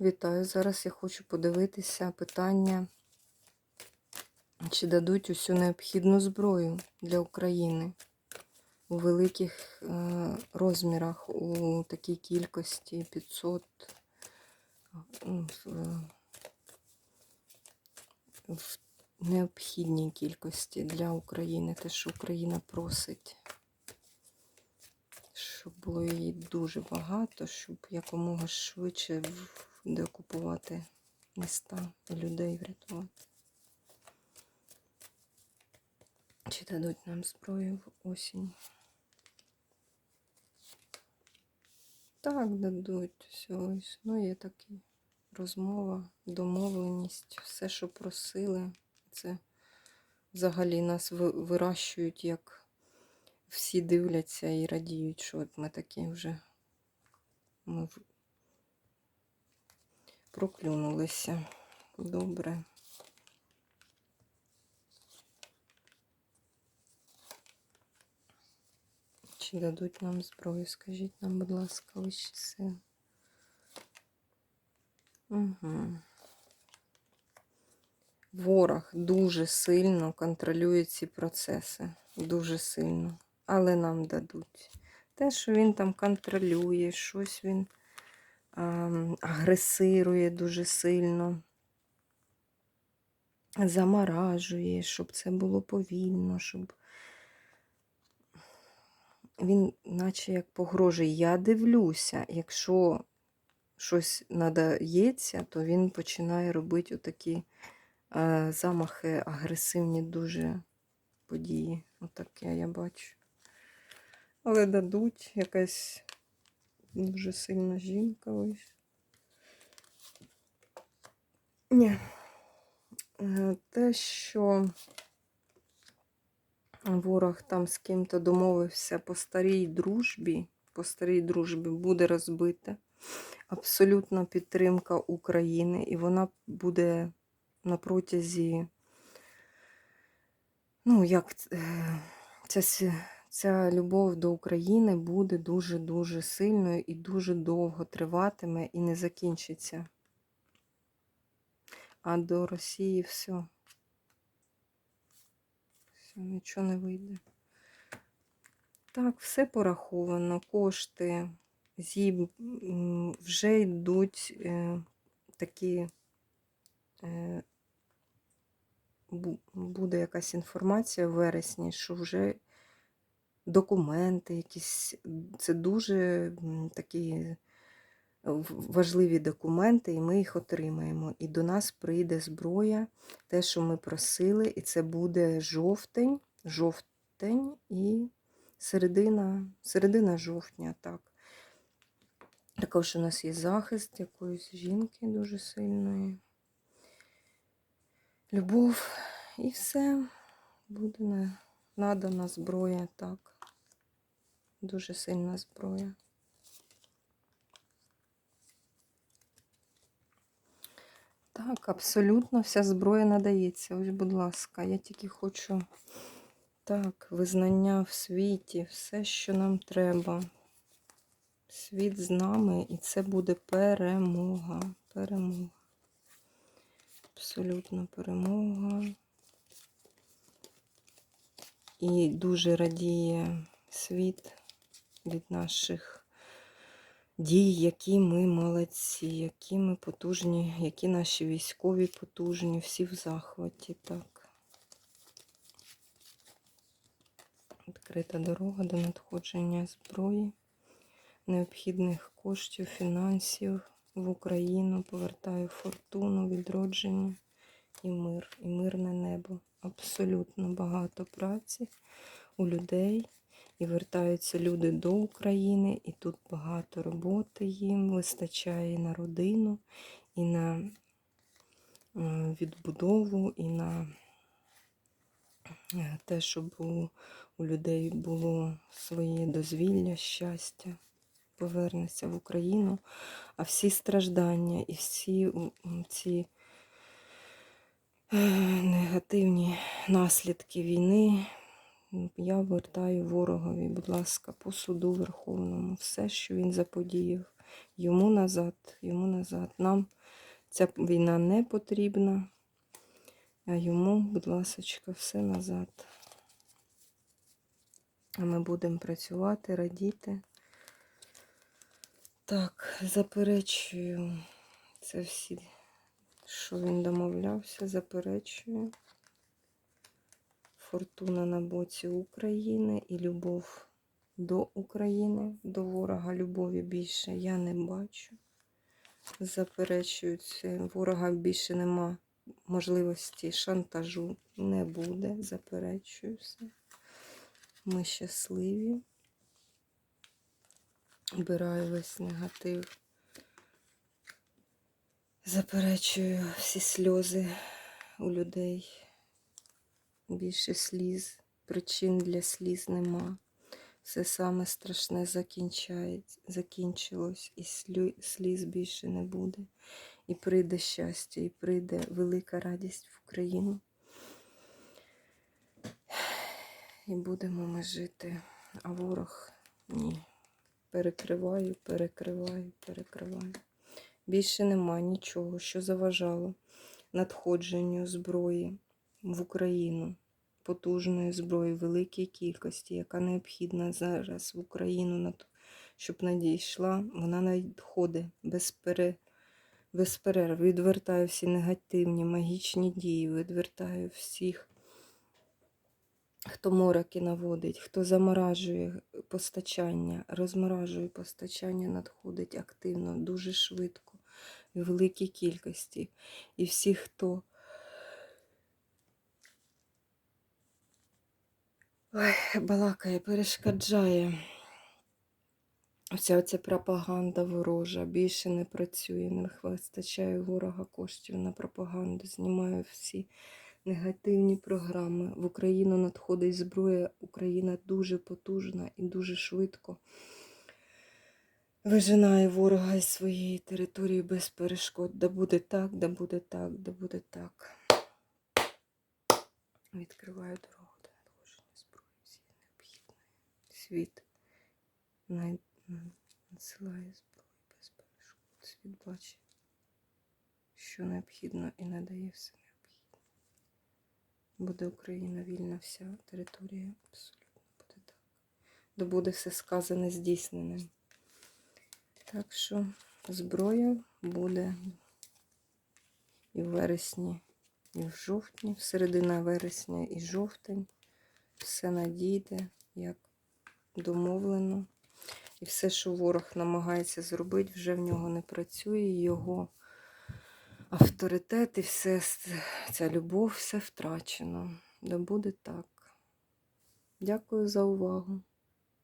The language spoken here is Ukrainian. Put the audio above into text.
Вітаю. Зараз я хочу подивитися питання, чи дадуть усю необхідну зброю для України у великих е, розмірах, у такій кількості 500 ну, в- в необхідній кількості для України, те, що Україна просить. Щоб було її дуже багато, щоб якомога швидше в- деокупувати міста і людей врятувати. Чи дадуть нам зброю в осінь? Так, дадуть. Все, існує такі розмова, домовленість, все, що просили. Це взагалі нас ви- вирощують, як всі дивляться і радіють, що от ми такі вже ми проклюнулися. Добре. Чи дадуть нам зброю? Скажіть нам, будь ласка, вищі сили. Угу. Ворог дуже сильно контролює ці процеси. Дуже сильно. Але нам дадуть. Те, що він там контролює, щось він агресирує дуже сильно, заморажує, щоб це було повільно, щоб він, наче як погрожує. Я дивлюся, якщо щось надається, то він починає робити отакі е, замахи, агресивні дуже події. Отаке я бачу. Але дадуть якась дуже сильна жінка ось. Ні. Е, Те, що ворог там з ким-то домовився по старій дружбі, по старій дружбі буде розбите. Абсолютна підтримка України, і вона буде на протязі, ну, як е, ця, любов до України буде дуже-дуже сильною і дуже довго триватиме і не закінчиться. А до Росії все. Все, нічого не вийде. Так, все пораховано, кошти, зіб, вже йдуть е, такі, е, буде якась інформація в вересні, що вже документи якісь, це дуже такі важливі документи, і ми їх отримаємо. І до нас прийде зброя, те, що ми просили, і це буде жовтень, жовтень і середина, середина жовтня, так. Також у нас є захист якоїсь жінки дуже сильної. Любов і все буде надана зброя, так. Дуже сильна зброя. Так, абсолютно вся зброя надається. Ось, будь ласка, я тільки хочу так, визнання в світі, все, що нам треба. Світ з нами, і це буде перемога. Перемога. Абсолютно перемога. І дуже радіє світ від наших дій, які ми молодці, які ми потужні, які наші військові потужні, всі в захваті. Так. Відкрита дорога до надходження зброї, необхідних коштів, фінансів в Україну, повертаю фортуну, відродження і мир, і мирне небо. Абсолютно багато праці у людей. І вертаються люди до України, і тут багато роботи їм вистачає і на родину, і на е, відбудову, і на е, те, щоб у, у людей було своє дозвілля, щастя, повернеться в Україну. А всі страждання і всі ці е, негативні наслідки війни. Я вертаю ворогові, будь ласка, по суду Верховному, все, що він заподіяв, Йому назад, йому назад. Нам ця війна не потрібна, а йому, будь ласочка, все назад. А ми будемо працювати, радіти. Так, заперечую. Це всі, що він домовлявся, заперечую. Фортуна на боці України і любов до України, до ворога любові більше я не бачу. Заперечую це. Ворога більше нема можливості шантажу не буде. Заперечую все. Ми щасливі. Обираю весь негатив. Заперечую всі сльози у людей. Більше сліз, причин для сліз нема. Все саме страшне закінчається, закінчилось, і сліз більше не буде. І прийде щастя, і прийде велика радість в Україну. І будемо ми жити. А ворог ні. Перекриваю, перекриваю, перекриваю. Більше нема нічого, що заважало надходженню зброї в Україну, потужної зброї, великій кількості, яка необхідна зараз в Україну, щоб надійшла, вона надходить без, пере, без перерв. Відвертаю всі негативні, магічні дії, відвертаю всіх, хто мороки наводить, хто заморажує постачання, розморажує постачання, надходить активно, дуже швидко, в великій кількості. І всі, хто Ой, балакає, перешкоджає. Вся оця пропаганда ворожа більше не працює, не вистачає ворога коштів на пропаганду. Знімаю всі негативні програми. В Україну надходить зброя. Україна дуже потужна і дуже швидко вижинає ворога із своєї території без перешкод. Да буде так, да буде так, да буде так. Відкриваю дорогу до надходження зброї всієї необхідної. Світ най... надсилає зброю без перешкод. Світ бачить, що необхідно і надає все необхідне. Буде Україна вільна вся територія. Абсолютно буде так. Буде все сказане здійсненим. Так що зброя буде і в вересні, і в жовтні, середина вересня і жовтень. Все надійде, як домовлено. І все, що ворог намагається зробити, вже в нього не працює. Його авторитет і все, ця любов, все втрачено. Да буде так. Дякую за увагу.